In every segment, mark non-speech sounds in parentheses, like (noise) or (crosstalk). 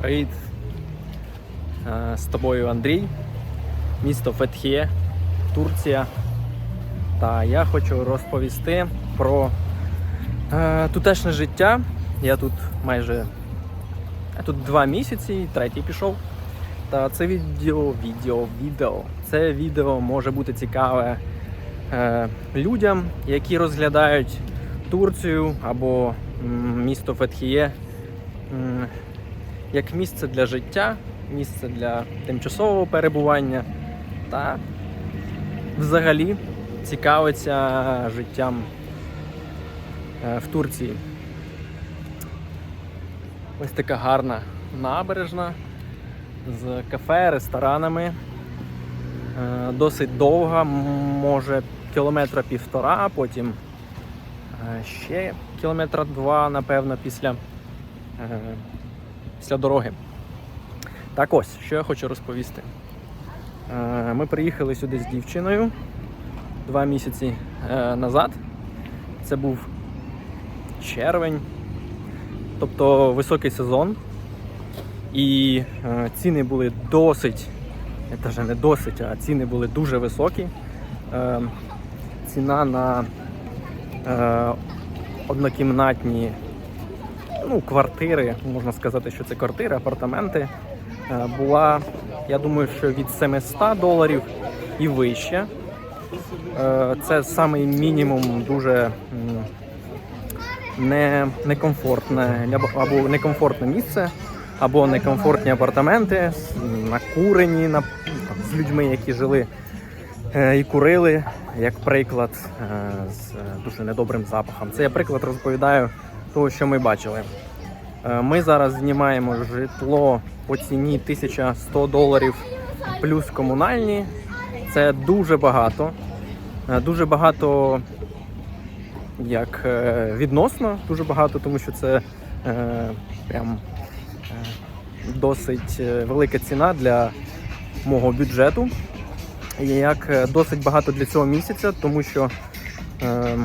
Привіт! Е, З тобою Андрій, місто Фетхіє, Турція. Та я хочу розповісти про е, тутешнє життя. Я тут майже я тут два місяці, третій пішов. Та це відео, відео, відео. Це відео може бути цікаве е, людям, які розглядають Турцію або місто Фетхіє як місце для життя, місце для тимчасового перебування та взагалі цікавиться життям е, в Турції. Ось така гарна набережна з кафе, ресторанами. Е, Досить довга, може кілометра півтора, потім е, ще кілометра два, напевно, після, після дороги. Так ось, що я хочу розповісти. Е, Ми приїхали сюди з дівчиною два місяці е, назад. Це був червень, тобто високий сезон. І е, ціни були досить, навіть не досить, а ціни були дуже високі. Ціна на однокімнатні ну, квартири, можна сказати, що це квартири, апартаменти, е, була, я думаю, що від 700 доларів і вище. Е, Це самий мінімум дуже не, некомфортне або- некомфортне місце, або некомфортні апартаменти, накурені на, з людьми, які жили е, і курили, як приклад, з дуже недобрим запахом. Це я приклад розповідаю того, що ми бачили. Е, Ми зараз знімаємо житло по ціні 1100 доларів плюс комунальні. Це дуже багато. Е, Дуже багато як е, відносно, дуже багато, тому що це е, прям досить велика ціна для мого бюджету. І як досить багато для цього місяця, тому що, е,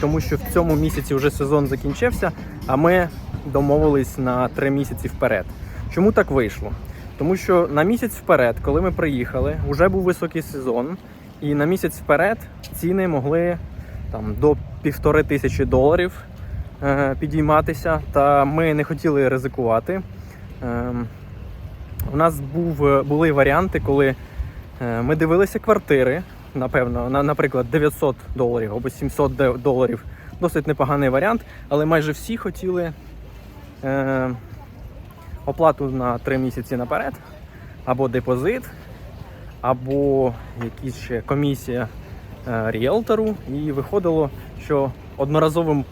тому що в цьому місяці вже сезон закінчився, а ми домовились на три місяці вперед. Чому так вийшло? Тому що на місяць вперед, коли ми приїхали, вже був високий сезон, і на місяць вперед ціни могли там, до півтори тисячі доларів е, підійматися, та ми не хотіли ризикувати. Ем, у нас був, були варіанти, коли е, ми дивилися квартири, напевно, на, наприклад, 900 доларів або 700 доларів. Досить непоганий варіант, але майже всі хотіли е, оплату на 3 місяці наперед, або депозит, або якісь ще комісія е, ріелтору. І виходило, що одноразовим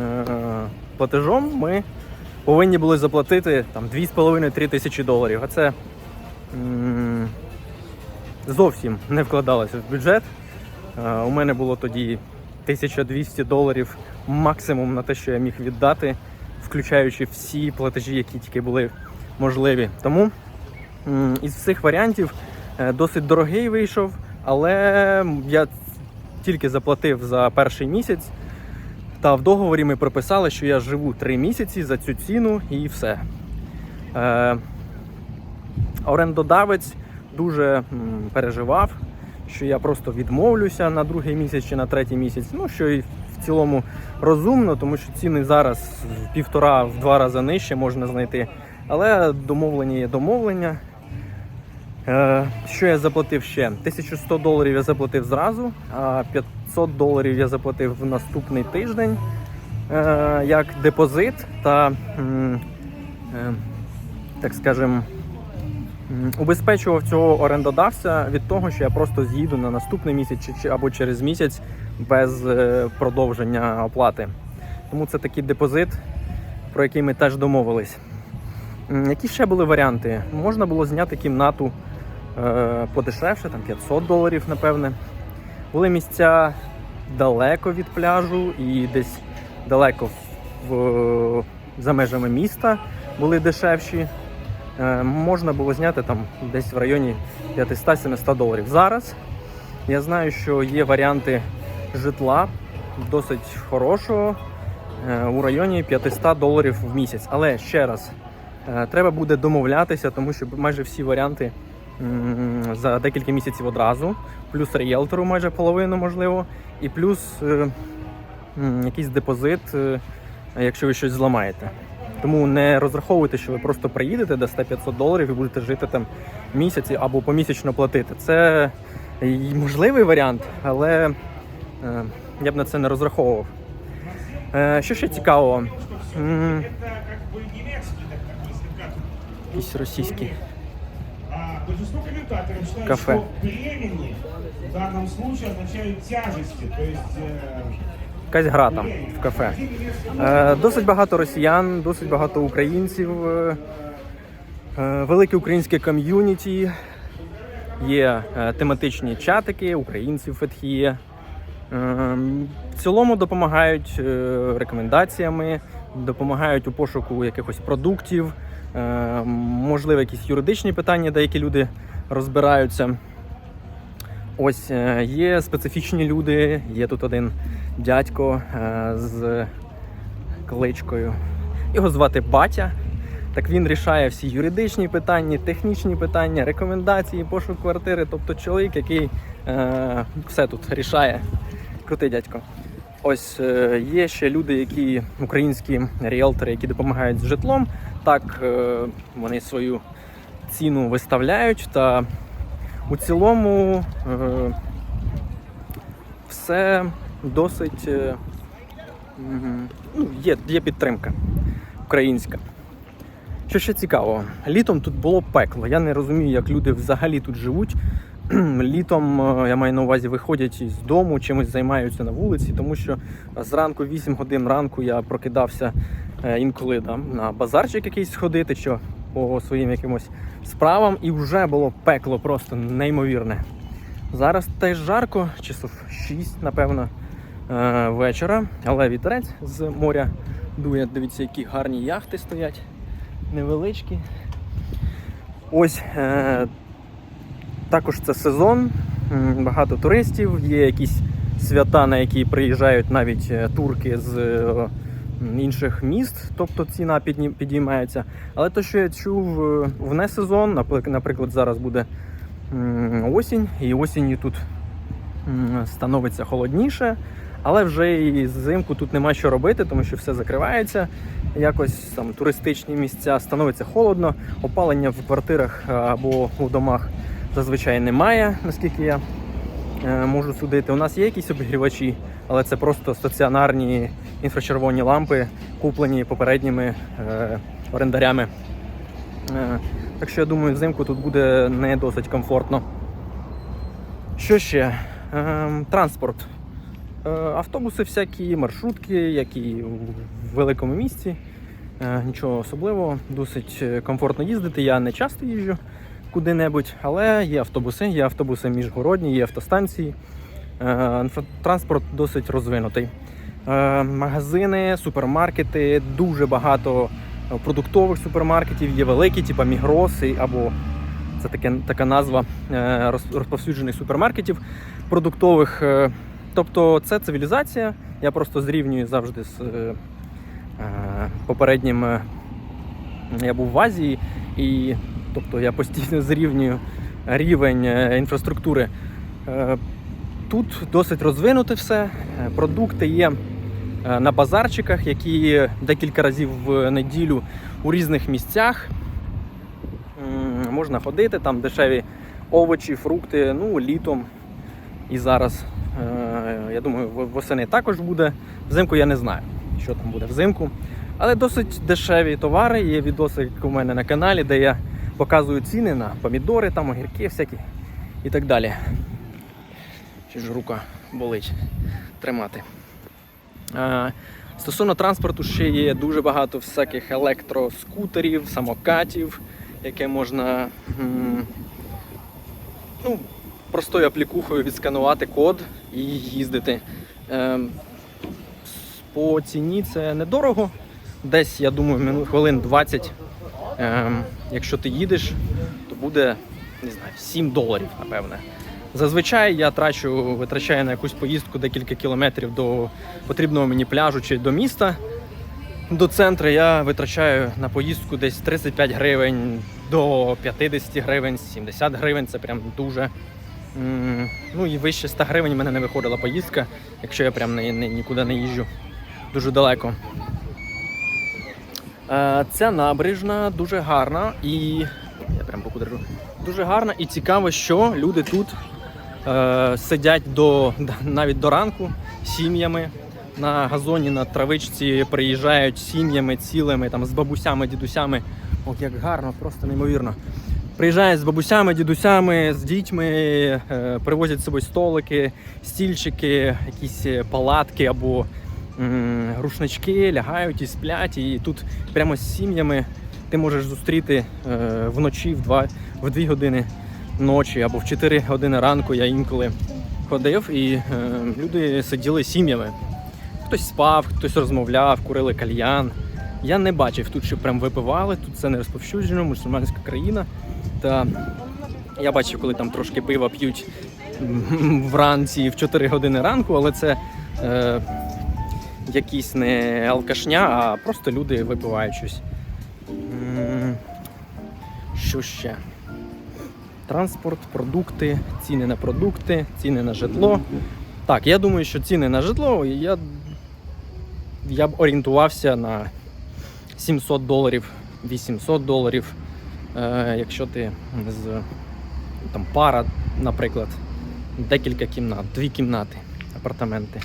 е, платежом ми повинні були заплатити там 2,5-3 тисячі доларів. А це м, зовсім не вкладалося в бюджет. Е, У мене було тоді 1200 доларів максимум на те, що я міг віддати, включаючи всі платежі, які тільки були можливі. Тому із всіх варіантів е, досить дорогий вийшов, але я тільки заплатив за перший місяць. Та в договорі ми прописали, що я живу 3 місяці за цю ціну і все. Е, орендодавець дуже переживав, що я просто відмовлюся на другий місяць чи на третій місяць. Ну, що і в цілому розумно, тому що ціни зараз в півтора в два рази нижче можна знайти. Але домовлення є домовлення. Е, що я заплатив ще? 1100 доларів я заплатив зразу, а 500 доларів я заплатив в наступний тиждень е, як депозит та, е, так скажем, убезпечував цього орендодавця від того, що я просто з'їду на наступний місяць чи- або через місяць без е, продовження оплати. Тому це такий депозит, про який ми теж домовились. Які ще були варіанти? Можна було зняти кімнату е, подешевше, там 500 доларів, напевне. Були місця далеко від пляжу і десь далеко в, за межами міста були дешевші. Е, можна було зняти там десь в районі 500-700 доларів. Зараз я знаю, що є варіанти житла досить хорошого е, у районі 500 доларів в місяць. Але ще раз Е, Треба буде домовлятися, тому що майже всі варіанти за декілька місяців одразу, плюс ріелтору майже половину можливо, і плюс якийсь депозит, якщо ви щось зламаєте. Тому не розраховуйте, що ви просто приїдете, дасте 500 доларів і будете жити там місяці або помісячно платити. Це можливий варіант, але е, я б на це не розраховував. Е, Що ще цікавого? М, Якісь російські. Большинство комментаторов считают, Кафе. что племени в данном случае означают тяжести, то есть Якась гра там в кафе. Е, Досить багато росіян, досить багато українців, е, е, велике українське ком'юніті. Є тематичні чатики, українців Фетхіє. В цілому допомагають рекомендаціями, допомагають у пошуку якихось продуктів, можливо, якісь юридичні питання, деякі люди розбираються. Ось є специфічні люди. Є тут один дядько е, з кличкою. Його звати Батя. Так він рішає всі юридичні питання, технічні питання, рекомендації, пошук квартири. Тобто чоловік, який е, все тут рішає. Крутий дядько. Ось е, є ще люди, які українські ріелтори, які допомагають з житлом. Так е, вони свою ціну виставляють. Та у цілому е, все досить е, ну, є, є підтримка українська. Що ще цікаво, літом тут було пекло. Я не розумію, як люди взагалі тут живуть. Літом е, я маю на увазі виходять із дому, чимось займаються на вулиці, тому що зранку 8 годин ранку я прокидався е, інколи там, на базарчик якийсь сходити, що по своїм якимось справам, і вже було пекло просто неймовірне. Зараз теж жарко, часов 6, напевно, вечора, але вітерець з моря. Дує. Дивіться, які гарні яхти стоять, невеличкі. Ось е, також це сезон, багато туристів, є якісь свята, на які приїжджають навіть е, турки з е, інших міст, тобто ціна підіймається. Але те, що я чув е, в несезон, наприк- наприклад, зараз буде осінь, і осінню тут становиться холодніше, але вже і взимку тут нема що робити, тому що все закривається. Якось там туристичні місця становиться холодно, опалення в квартирах або у домах зазвичай немає, наскільки я е, можу судити. У нас є якісь обігрівачі, але це просто стаціонарні інфрачервоні лампи, куплені попередніми е, орендарями. Е, так що я думаю, взимку тут буде не досить комфортно. Що ще? Ем, транспорт. Е, автобуси всякі, маршрутки, які в великому місті. Е, нічого особливого, досить е, комфортно їздити. Я не часто їжджу куди-небудь, але є автобуси, є автобуси міжгородні, є автостанції. Транспорт досить розвинутий. Магазини, супермаркети, дуже багато продуктових супермаркетів, є великі, типу Мігроси або це таке, така назва розповсюджених супермаркетів продуктових. Тобто це цивілізація. Я просто зрівнюю завжди з е, е, попереднім. е, Я був в Азії, і тобто я постійно (laughs) зрівнюю рівень інфраструктури. Тут досить розвинуте все. Продукти є на базарчиках, які декілька разів в неділю у різних місцях. Можна ходити, там дешеві овочі, фрукти, ну, літом і зараз. Е, Я думаю, восени також буде. Взимку я не знаю, що там буде взимку. Але досить дешеві товари. Є відоси як у мене на каналі, де я показую ціни на помідори, там огірки всякі і так далі. Чи ж рука болить тримати. Е, Стосовно транспорту, ще є дуже багато всяких електроскутерів, самокатів, яке можна ну, простою аплікухою відсканувати код і їздити. Ем, По ціні це недорого. Десь, я думаю, хвилин 20. Ем, якщо ти їдеш, то буде не знаю, 7 доларів, напевне. Зазвичай я трачу, витрачаю на якусь поїздку декілька кілометрів до потрібного мені пляжу чи до міста. до центру я витрачаю на поїздку десь 35 гривень до 50 гривень, 70 гривень це прям дуже. Ну і вище 100 гривень в мене не виходила поїздка, якщо я прям не, не, нікуди не їжджу дуже далеко. Е, Ця набережна дуже гарна і. Я прям боку держу. Дуже гарна і цікаво, що люди тут е, сидять до, навіть до ранку сім'ями на газоні, на травичці приїжджають сім'ями цілими, там, з бабусями, дідусями. О, як гарно, просто неймовірно. Приїжджають з бабусями, дідусями, з дітьми, е, привозять з собою столики, стільчики, якісь е, палатки або рушнички, лягають і сплять. І тут прямо з сім'ями ти можеш зустріти е, вночі в 2, в 2 години ночі або в 4 години ранку. Я інколи ходив, і люди сиділи сім'ями. Хтось спав, хтось розмовляв, курили кальян. Я не бачив тут, що прям випивали. Тут це не розповсюджено, мусульманська країна. Та я бачив, коли там трошки пива п'ють вранці в 4 години ранку, але це е, якісь не алкашня, а просто люди випивають щось. Що ще? Транспорт, продукти, ціни на продукти, ціни на житло. Так, я думаю, що ціни на житло я, я б орієнтувався на 700 доларів, 800 доларів. Е, якщо ти з там пара, наприклад, декілька кімнат, дві кімнати, апартаменти.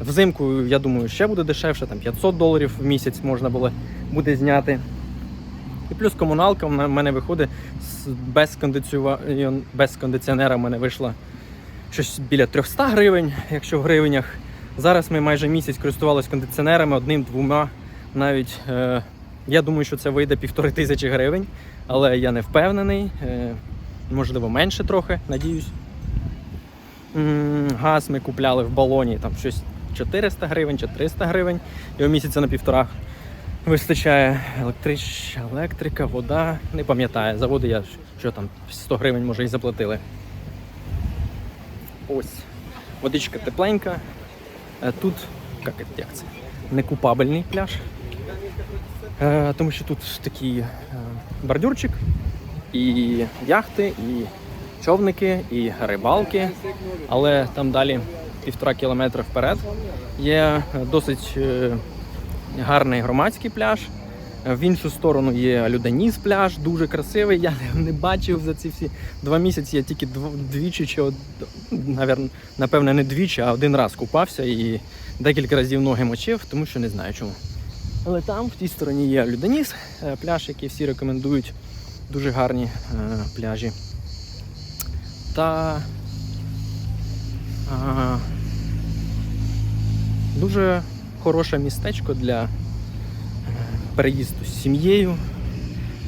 Взимку, я думаю, ще буде дешевше, там 500 доларів в місяць можна було буде зняти. І плюс комуналка в мене виходить без, кондиціюва- без кондиціонера в мене вийшла щось біля 300 гривень, якщо в гривнях. Зараз ми майже місяць користувалися кондиціонерами одним-двома. Навіть е, я думаю, що це вийде півтори тисячі гривень, але я не впевнений. Е, можливо, менше трохи, надіюсь. Газ ми купляли в балоні там щось 400 гривень чи 300 гривень. Його місяця на півтора вистачає електрич... електрика, вода. Не пам'ятаю, за воду я що там 100 гривень може і заплатили. Ось. Водичка тепленька. Е, Тут як, як це? некупабельний пляж. Е, Тому що тут такий е, бордюрчик, і яхти, і човники, і рибалки. Але там далі півтора кілометра вперед є досить е, гарний громадський пляж. В іншу сторону є Люденіс пляж, дуже красивий. Я не- бачив за ці всі два місяці. Я тільки дв- двічі чи од... напевне не двічі, а один раз купався і декілька разів ноги мочив, тому що не знаю чому. Але там, в тій стороні, є Люденіс, е, пляж, який всі рекомендують. Дуже гарні е, пляжі. Та а, дуже хороше містечко для е, переїзду з сім'єю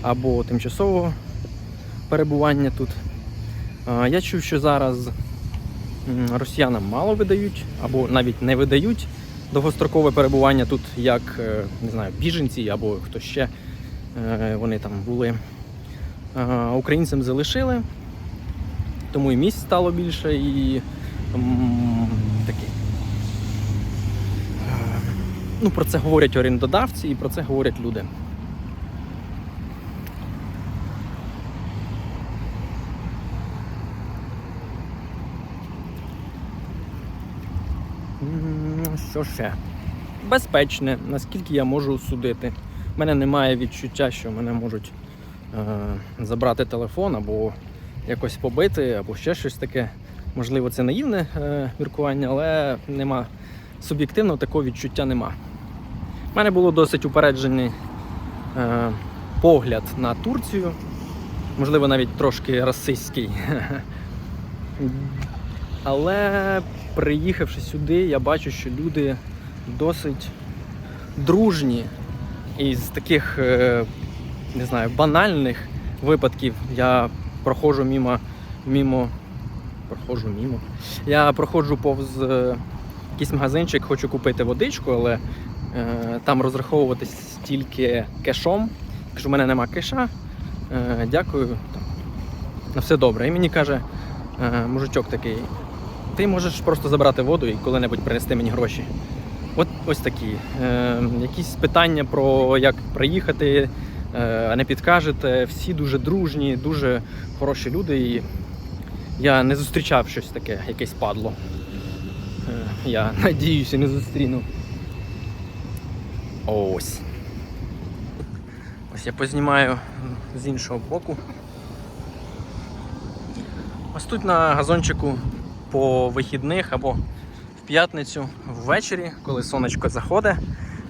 або тимчасового перебування тут. Я чув, що зараз росіянам мало видають, або навіть не видають довгострокове перебування тут, як е, не знаю, біженці або хто ще е, вони там були. А, Українцям залишили, тому і місць стало більше і е, Ну, про це говорять орендодавці і про це говорять люди. М, Що ще? Безпечне, наскільки я можу судити. У мене немає відчуття, що мене можуть е, забрати телефон або якось побити, або ще щось таке. Можливо, це наївне е, міркування, але нема суб'єктивно такого відчуття нема. У мене було досить упереджений е, погляд на Турцію, можливо, навіть трошки расистський. (laughs) Але приїхавши сюди, я бачу, що люди досить дружні. І з таких, е, не знаю, банальних випадків я проходжу мімо, мімо, проходжу мімо. Я проходжу повз е, якийсь магазинчик, хочу купити водичку, але е, там розраховуватись тільки кешом. Кажу, у мене нема кеша. Е, дякую. На все добре. І мені каже е, мужичок такий, ти можеш просто забрати воду і коли-небудь принести мені гроші. От ось такі. Е, якісь питання про як приїхати, е, не підкажете. Всі дуже дружні, дуже хороші люди. І я не зустрічав щось таке, якесь падло. Е, я (laughs) надіюся, не зустріну. Ось. Ось я познімаю з іншого боку. Ось тут на газончику по вихідних або в п'ятницю ввечері, коли сонечко заходить,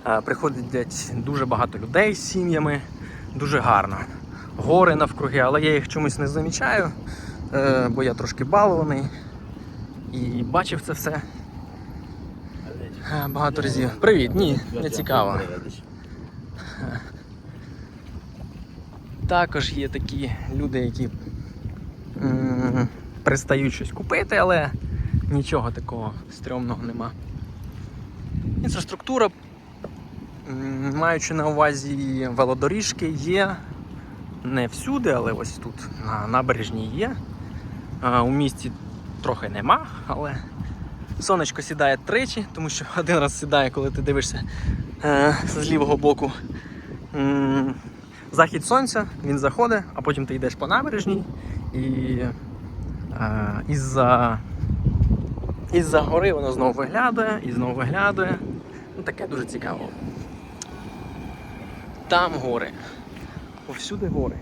е, приходять дуже багато людей з сім'ями, дуже гарно. Гори навкруги, але я їх чомусь не замічаю, е, бо я трошки балований і бачив це все е, багато разів. Привіт, ні, не цікаво. Також є такі люди, які пристають щось купити, але нічого такого стрьомного нема. Інфраструктура, маючи на увазі велодоріжки, є не всюди, але ось тут на набережній є. У місті трохи нема, але сонечко сідає тричі, тому що (laughs) один раз сідає, коли ти дивишся е, з лівого боку. Захід сонця, він заходить, а потім ти йдеш по набережній і із-за із-за гори воно знову виглядає і знову виглядає. Ну, таке дуже цікаво. Там гори. Повсюди гори.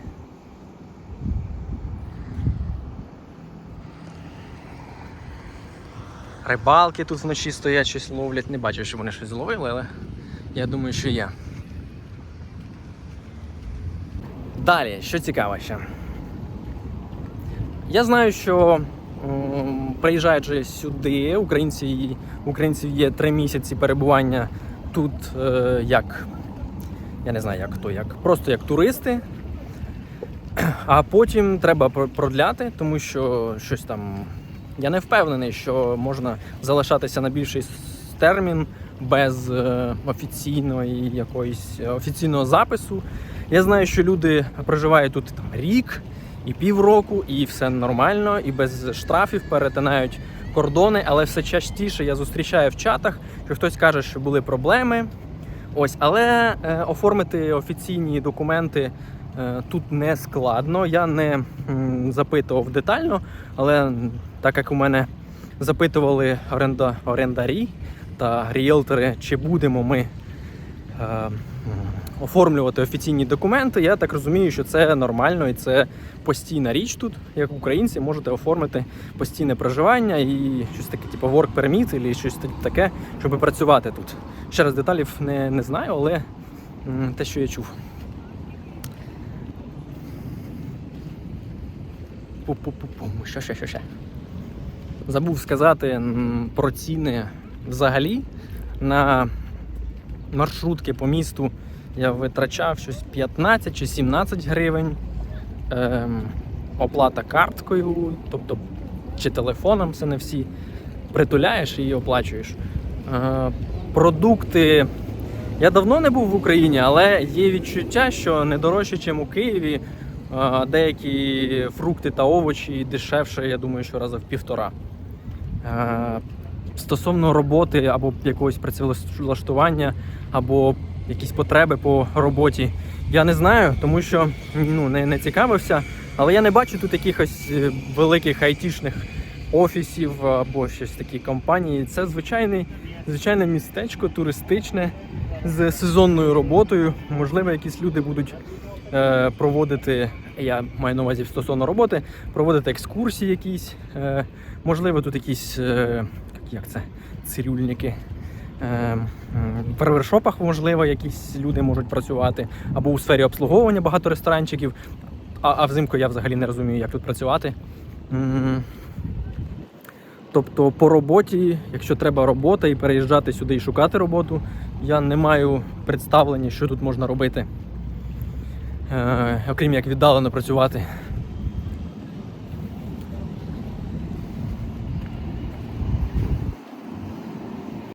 Рибалки тут вночі стоять, щось ловлять. Не бачив, що вони щось зловили, але я думаю, що є. Далі, що цікаво ще. Я знаю, що приїжджаючи сюди, українці, українців є три місяці перебування тут е, як. Я не знаю, як то, як просто як туристи. А потім треба продляти, тому що щось там. Я не впевнений, що можна залишатися на більший термін без е, офіційної якоїсь офіційного запису. Я знаю, що люди проживають тут там рік і півроку, і все нормально, і без штрафів перетинають кордони, але все частіше я зустрічаю в чатах, що хтось каже, що були проблеми. Ось, але е, оформити офіційні документи е, тут не складно. Я не м, запитував детально, але так як у мене запитували оренда, орендарі та ріелтори, чи будемо ми е, оформлювати офіційні документи, я так розумію, що це нормально і це постійна річ тут, як українці, можете оформити постійне проживання і щось таке, типу work permit або щось таке, щоб працювати тут. Ще раз деталів не, не знаю, але те, що я чув. Пу-пу-пу-пу. Що ще, що ще? Забув сказати про ціни взагалі на маршрутки по місту я витрачав щось 15 чи 17 гривень. Ем, оплата карткою, тобто чи телефоном, це не всі. Притуляєш і оплачуєш. Е, продукти. Я давно не був в Україні, але є відчуття, що не дорожче, ніж у Києві. Е, деякі фрукти та овочі дешевше, я думаю, що раза в півтора. Е, стосовно роботи або якогось працевлаштування, або якісь потреби по роботі. Я не знаю, тому що ну, не, не цікавився, але я не бачу тут якихось е, великих айтішних офісів або щось такі компанії. Це звичайний, звичайне містечко туристичне з сезонною роботою. Можливо, якісь люди будуть е, проводити, я маю на увазі стосовно роботи, проводити екскурсії якісь. Е, можливо, тут якісь, е, як це, цирюльники. Е, В барбершопах, можливо, якісь люди можуть працювати, або у сфері обслуговування багато ресторанчиків. А, а взимку я взагалі не розумію, як тут працювати. Тобто по роботі, якщо треба робота і переїжджати сюди і шукати роботу, я не маю представлення, що тут можна робити. Е, окрім як віддалено працювати.